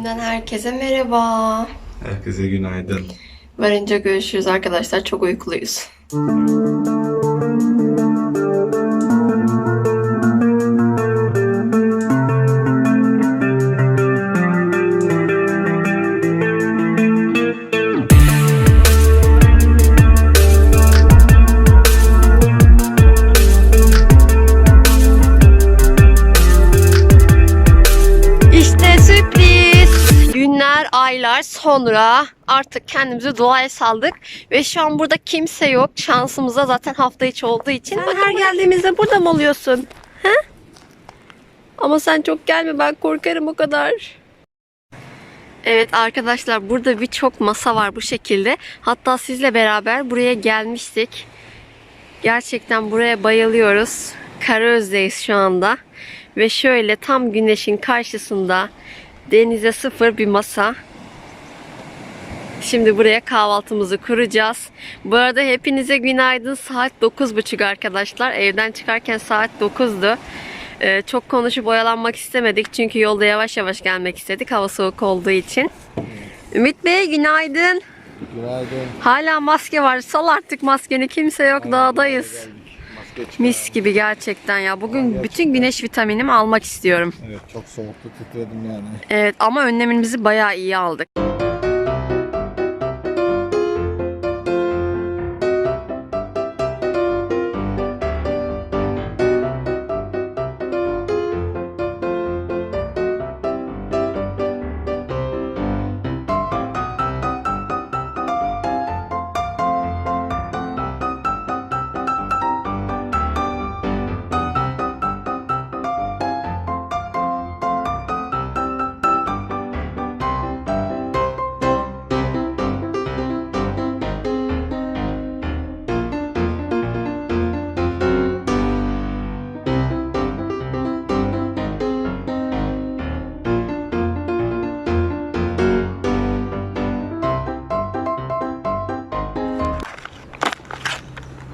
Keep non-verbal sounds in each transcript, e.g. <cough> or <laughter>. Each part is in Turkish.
Günden herkese merhaba. Herkese günaydın. Varınca görüşürüz arkadaşlar. Çok uykuluyuz. Aylar sonra artık kendimizi doğaya saldık. Ve şu an burada kimse yok. Şansımıza zaten hafta içi olduğu için. Sen her geldiğimizde burada mı oluyorsun? He? Ama sen çok gelme ben korkarım o kadar. Evet arkadaşlar burada birçok masa var bu şekilde. Hatta sizle beraber buraya gelmiştik. Gerçekten buraya bayılıyoruz. Karaöz'deyiz şu anda. Ve şöyle tam güneşin karşısında denize sıfır bir masa. Şimdi buraya kahvaltımızı kuracağız. Bu arada hepinize günaydın. Saat 9.30 arkadaşlar. Evden çıkarken saat 9'du. Ee, çok konuşup oyalanmak istemedik. Çünkü yolda yavaş yavaş gelmek istedik. Hava soğuk olduğu için. Ümit Bey günaydın. Günaydın. Hala maske var. Sal artık maskeni. Kimse yok. Dağdayız. Maske çıkar. Mis gibi gerçekten ya. Bugün bütün güneş vitaminimi almak istiyorum. Evet çok soğuktu titredim yani. Evet ama önlemimizi bayağı iyi aldık.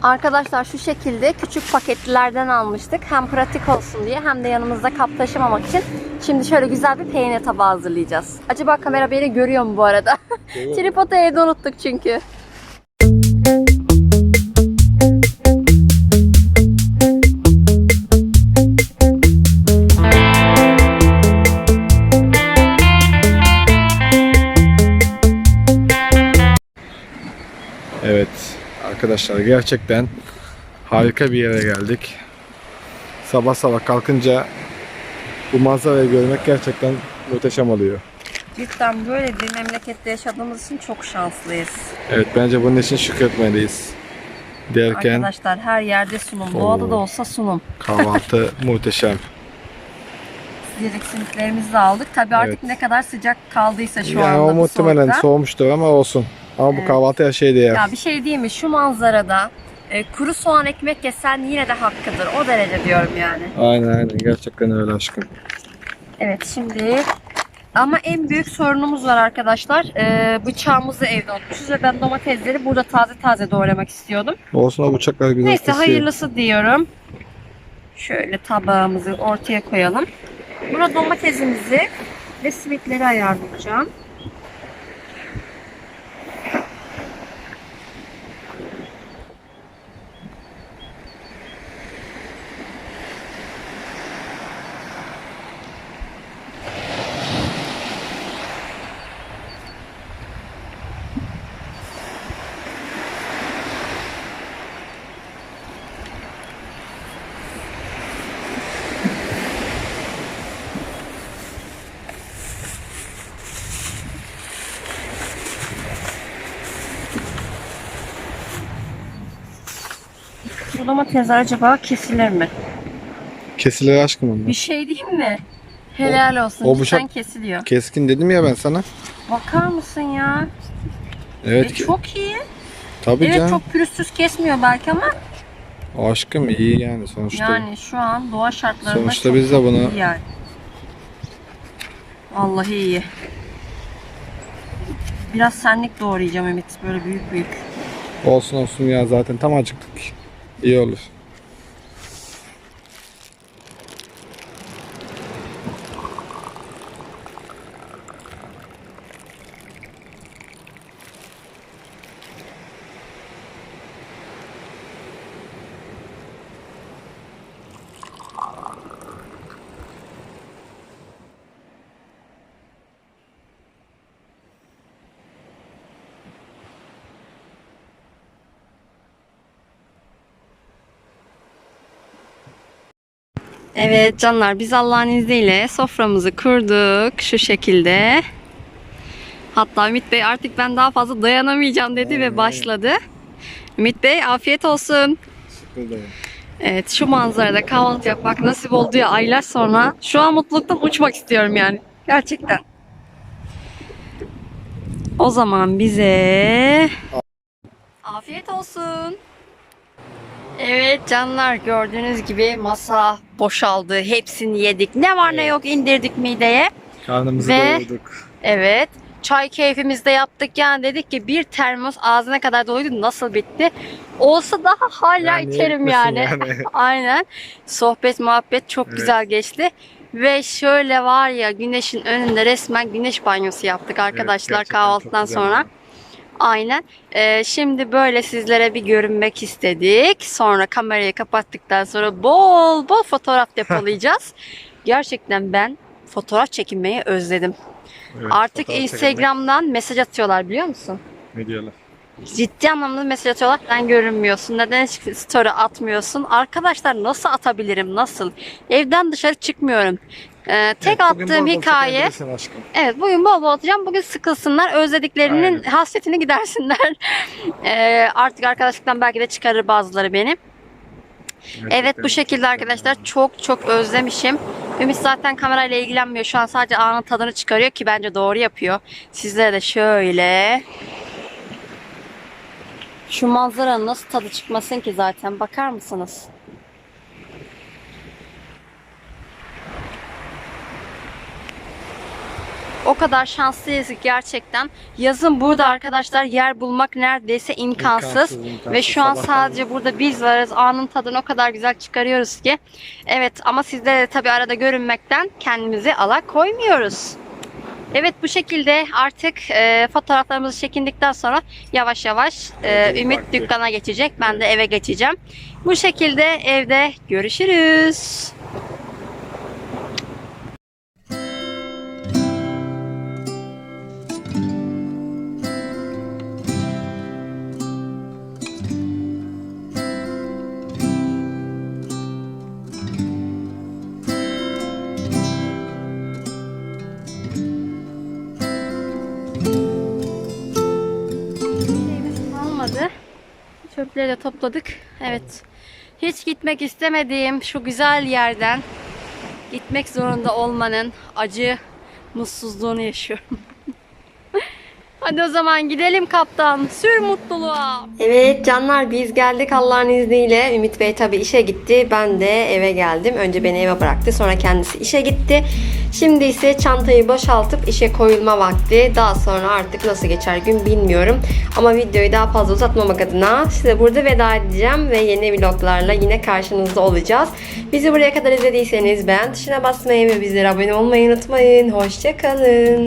Arkadaşlar şu şekilde küçük paketlilerden almıştık. Hem pratik olsun diye hem de yanımızda kap taşımamak için. Şimdi şöyle güzel bir peynir tabağı hazırlayacağız. Acaba kamera beni görüyor mu bu arada? <laughs> Tripodu evde unuttuk çünkü. Arkadaşlar gerçekten harika bir yere geldik. Sabah sabah kalkınca bu manzarayı görmek gerçekten muhteşem oluyor. Cidden böyle bir memlekette yaşadığımız için çok şanslıyız. Evet bence bunun için şükretmeliyiz. Derken Arkadaşlar her yerde sunum. Oo. Doğada da olsa sunum. kahvaltı <laughs> muhteşem. Yedek simitlerimizi de aldık. Tabii artık Evet. ne kadar sıcak kaldıysa şu yani anda o bu muhtemelen soğukta. soğumuştur ama olsun. Ama bu Evet. kahvaltı her şey değer. Ya bir şey diyeyim mi? Şu manzarada e, kuru soğan ekmek yesen yine de hakkıdır. O derece diyorum yani. Aynen aynen gerçekten öyle aşkım. Evet şimdi ama en büyük sorunumuz var arkadaşlar. E, bıçağımızı evde unutmuşuz ve ben domatesleri burada taze taze doğramak istiyordum. Olsun o bıçaklar güzel Neyse kesiyor. hayırlısı diyorum. Şöyle tabağımızı ortaya koyalım. Burada domatesimizi ve simitleri ayarlayacağım. Bu domatesler acaba kesilir mi? Kesilir aşkım onlar. Bir şey diyeyim mi? Helal olsun. o bıçak- kesiliyor. Keskin dedim ya ben sana. Bakar mısın ya? Evet E, ki- çok iyi. tabii Evet canım. çok pürüzsüz kesmiyor belki ama aşkım iyi yani sonuçta. yani şu an doğa şartlarında Sonuçta çok biz de bunu- iyi yani. Vallahi iyi. Biraz senlik doğrayacağım Ümit böyle büyük büyük. Olsun olsun ya zaten tam acıktık. İyi olur. Evet canlar biz Allah'ın izniyle soframızı kurduk şu şekilde. Hatta Ümit Bey artık ben daha fazla dayanamayacağım dedi ve başladı. Ümit Bey afiyet olsun. Ederim. Evet şu manzarada kahvaltı yapmak nasip oldu ya aylar sonra. Şu an mutluluktan uçmak istiyorum yani. Gerçekten. O zaman bize afiyet olsun. Evet canlar gördüğünüz gibi masa boşaldı. Hepsini yedik. Ne var ne Evet. yok indirdik mideye. Karnımızı Ve- doyurduk. Evet. Çay keyfimizi de yaptık. Yani dedik ki bir termos ağzına kadar doluydu. Nasıl bitti? Olsa daha hala Yani içerim yani. yani. <laughs> Aynen. Sohbet muhabbet çok Evet. güzel geçti. Ve şöyle var ya güneşin önünde resmen güneş banyosu yaptık arkadaşlar gerçekten kahvaltıdan güzel sonra. oldu. Aynen. Ee, şimdi böyle sizlere bir görünmek istedik. Sonra kamerayı kapattıktan sonra bol bol fotoğraf <laughs> depolayacağız. Gerçekten ben fotoğraf çekinmeyi özledim. Evet, Artık fotoğraf Instagram'dan mesaj atıyorlar biliyor musun? Ne diyorlar? Ciddi anlamda mesaj atıyorlar. Neden görünmüyorsun? Neden story atmıyorsun? Arkadaşlar nasıl atabilirim? Nasıl? Evden dışarı çıkmıyorum. Ee, tek Evet, attığım hikaye. Evet bugün bol bol atacağım. Bugün sıkılsınlar. Özlediklerinin Aynen. hasretini gidersinler. <laughs> Ee, artık arkadaşlıktan belki de çıkarır bazıları beni. Evet Gerçekten bu şekilde arkadaşlar çok çok özlemişim. Ümit zaten kamerayla ilgilenmiyor. Şu an sadece anın tadını çıkarıyor ki bence doğru yapıyor. Sizlere de şöyle şu manzaranın nasıl tadı çıkmasın ki zaten bakar mısınız? O kadar şanslıyız gerçekten. Yazın burada arkadaşlar yer bulmak neredeyse imkansız. İmkansız, imkansız. Ve şu an sadece burada biz varız. Anın tadını o kadar güzel çıkarıyoruz ki. Evet ama sizlere de tabii arada görünmekten kendimizi alakoymuyoruz. Evet bu şekilde artık e, fotoğraflarımızı çekindikten sonra yavaş yavaş e, Ümit dükkana geçecek. Ben de eve geçeceğim. Bu şekilde evde görüşürüz. Çöpleri de topladık. Evet. Hiç gitmek istemediğim şu güzel yerden gitmek zorunda olmanın acı mutsuzluğunu yaşıyorum. <laughs> Hadi o zaman gidelim kaptan. Sür mutluluğa. Evet canlar biz geldik Allah'ın izniyle. Ümit Bey tabii işe gitti. Ben de eve geldim. Önce beni eve bıraktı. Sonra kendisi işe gitti. Şimdi ise çantayı boşaltıp işe koyulma vakti. Daha sonra artık nasıl geçer gün bilmiyorum. Ama videoyu daha fazla uzatmamak adına size burada veda edeceğim ve yeni vloglarla yine karşınızda olacağız. Bizi buraya kadar izlediyseniz beğen tuşuna basmayı ve bizlere abone olmayı unutmayın. Hoşçakalın.